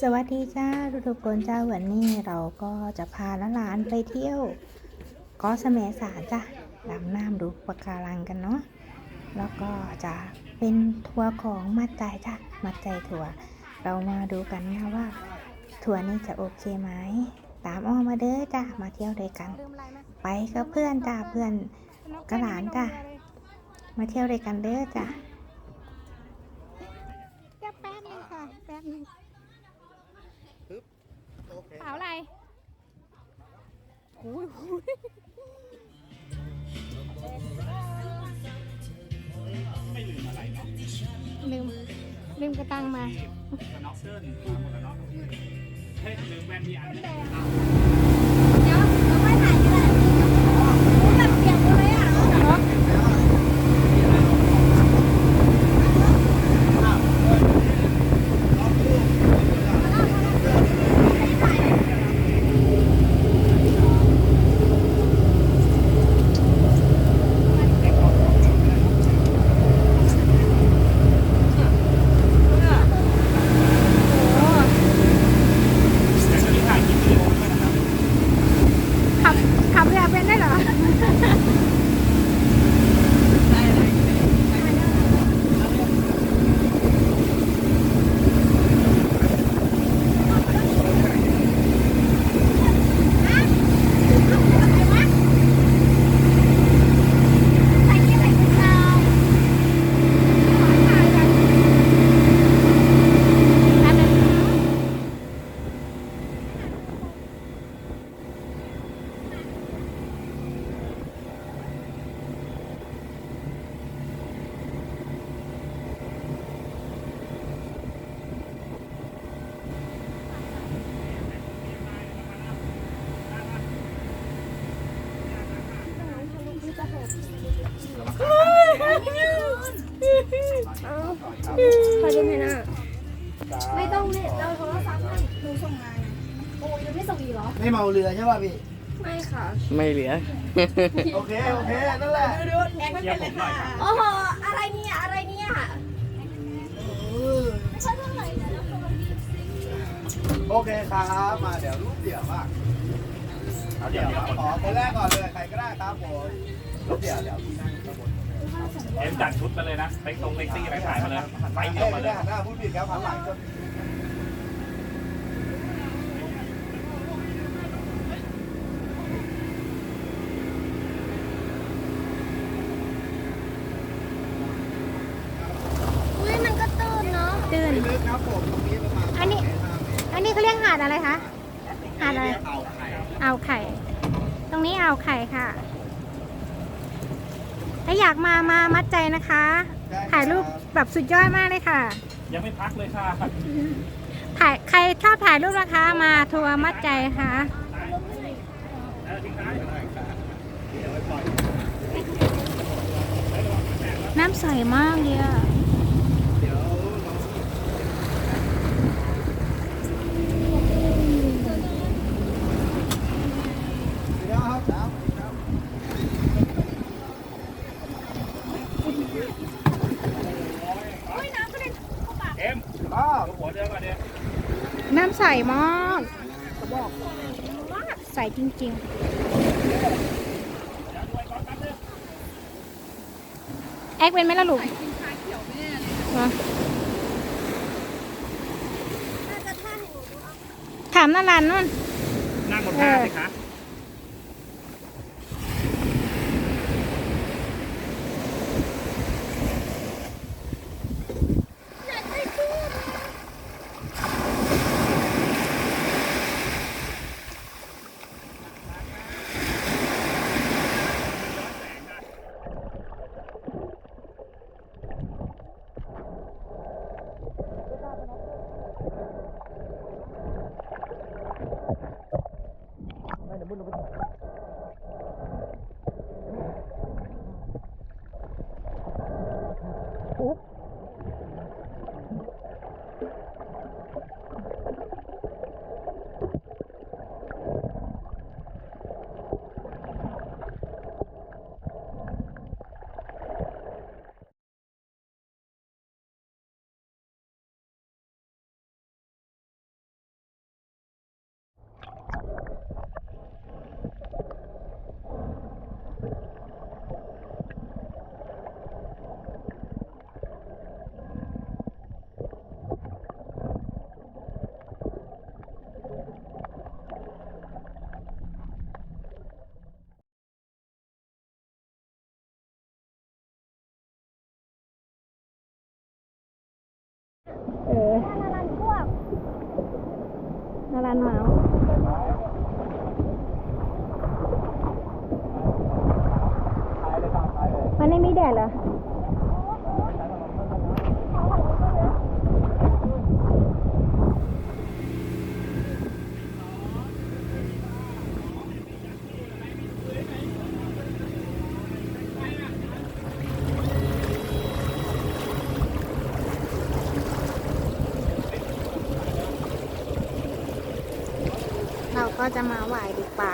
สวัสดีจ้าทุกๆคนจ้าวันนี้เราก็จะพาหลานไปเที่ยวเก็สมสารจ้ะดำน้ำดูปะการังกันเนาะแล้วก็จะเป็นทัวร์ของมัดใจจ้ะมัดใจทัวร์เรามาดูกันนะว่าทัวร์นี้จะโอเคไหมตามอ้อมาเด้อจ้ะมาเที่ยวด้วยกัน ไปกับเพื่อนจ้ะเพื่อนกระหลานจ้ะมาเที่ยวด้วยกันเด้อจ้ะแป๊บนึงค่ะแป๊บนึงาอะไรหูยหูยไม่ลืมอะไรเนาะลืมลืมกระตังมาสน็อกเกิลมาหมดแล้วเนาะเฮ้ยลืมแว่นที่อันนี้เดี๋ยวเราไม่ถ่ายกันเลยแบบเปียกเลยอะ แต่ก็มีถ่ายคลิปวิดีโอด้วยนะครับ ขับ ขับเรือเป็นได้เหรอ ขอดูหน่อยนะไม่ต้องเน็ตเราโทรศัพท์ให้หนูส่งมาโอ้ยยังไม่ส่งอีกเหรอ ไม่เมาเรือใช่ป่ะพี่ ไม่ค่ะไม่เหลือ โอเค โอเค นั่นแหละเชียร์ผมหน่อยครับโอ้โหอะไรเนี่ย อะไรเนี่ยโอเคครับ มาเดี๋ยวรูปเดี่ยวบ้างเอาเดี๋ยวเดี๋ยวขอคนแรกก่อนเลย ใครก็ได้ครับผมรูปเดี่ยวเดี๋ยวพี่นั่งข้างบน เอ็มจัดชุดมาเลยนะเล็กตรงเล็กซี่อะไรถ่ายมาเลยไปเดีเอ้ยวยมาไม่เลได้ยหันหน้าพูดผิดครับหันหลังจนอุ้ยมันก็ตื่นเนาะตื่นไม่ลึกครับผมตรงนี้ประมาณอันนี้ อันนี้เขาเรียกหาดอะไรคะหาดอะไรเอาไข่อ่าวไข่ ตรงนี้อ่าวไข่ค่ะ ถ้าอยากมามามัดใจนะคะ ถ่ายรูปแบบสุดยอดมากเลยค่ะ ยังไม่พักเลยค่ะถ่ายใครชอบถ่ายรูปนะคะ มาทัวร์มัดใจค่ะเออทิ้งท้ายน้ำใสมากเลยอะ เดี๋ยวเดี๋ยวครับครับครับ เอ็ม อ้าว เอาหัวเรือก่อนเดี๋ยว น้ำใสมากเขาบอกใสจริงๆ แอคเป็นไหมล่ะลูกเหรอถามนารันนู่นนั่งบนท่าสิคะ เออนารันพวกนารันเมาส์มันไม่มีแดดเหรอ ก็จะมาไหว้ดูป่า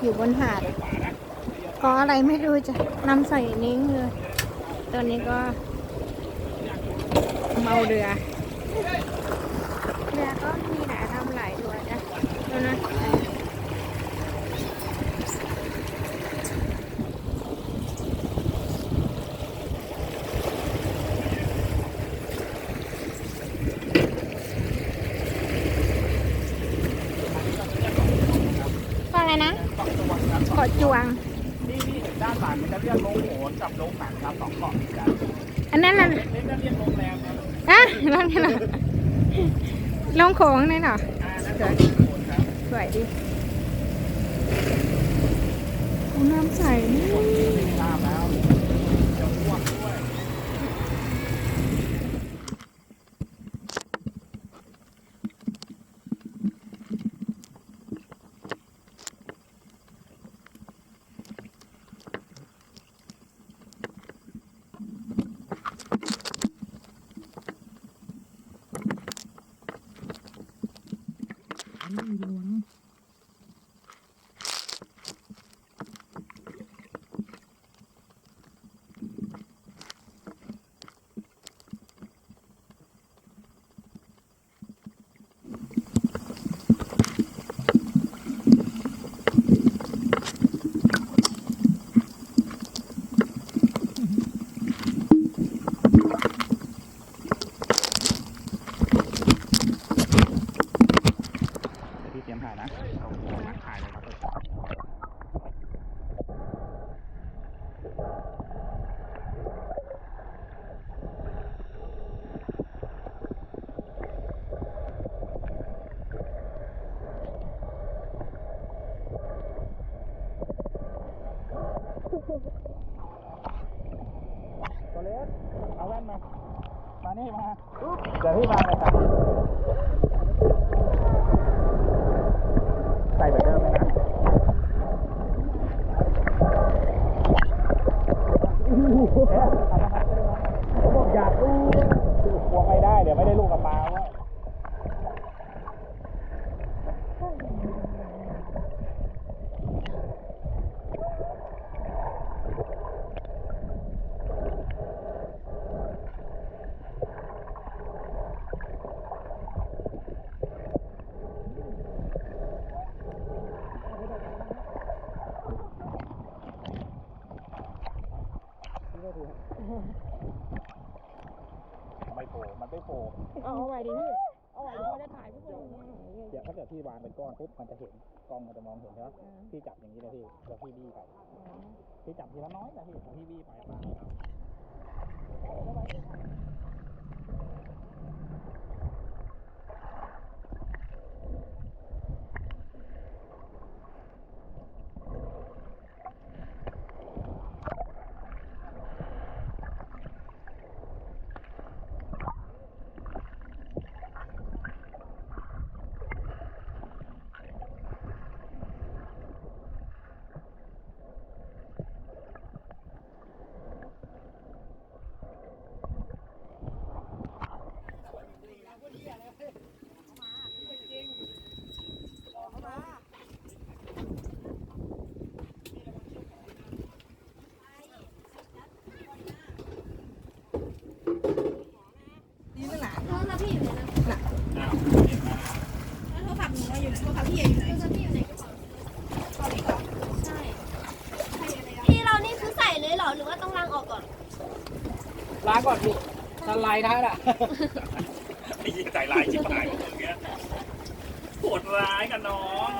อยู่บนหาดก็อะไรไม่รู้จะนำใส่นิ้งเลยตอนนี้ก็ เมาเรือ เรือก็มีหลายลำหลายตัวนะดูนะว่าอะไรนะเกาะ จวง นี่นี่ด้านหลังมันจะเรียกโรงโหนกับโรงหนังครับสองเกาะติดกันอันนั้นน่ะเล็กๆก็เรียกโรงแรมครับอะลองนี่เหรอลงโขงนี่เหรออ่านั่นคือโรงโหนครับสวยดิโอ้น้ำใสนี่ Arriba, arriba. ล่เอาไว้ดิพี่เอาไว้ดิพอจะถ่ายพี่คนเดี๋ยวถ้าเกิดพี่วางเป็นก้อนปุ๊บมันจะเห็นกล้องมันจะมองเห็นใช่ไหมพี่จับอย่างนี้เลยพี่แล้วพี่บี้ไปพี่จับทีละน้อยนะพี่แล้วพี่บี้ไปปลาใช่พี่เรานี่คือใส่เลยเหรอ หรือว่าต้องล้างออกก่อน ล้างก่อนพี่สไลด์ท้ายน่ะไอ้ยิงใจร้ายชิบหายพวกมึงเนี้ยโหดร้ายกับน้อง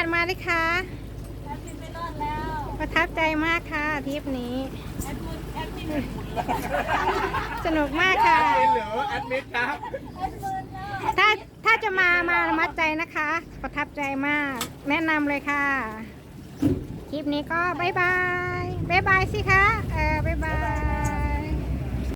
หันมาเลยค่ะแอดมินไม่รอดแล้วประทับใจมากค่ะทริปนี้ แอดมินแอดมินแอดมินสนุกมากค่ะหรือแอดมิดครับแล้วถ้าถ้าจะมามามัดใจนะคะ ประทับใจมาก แนะนำเลยค่ะคลิปนี้ก็บายบายบายบายสิคะเออบายบาย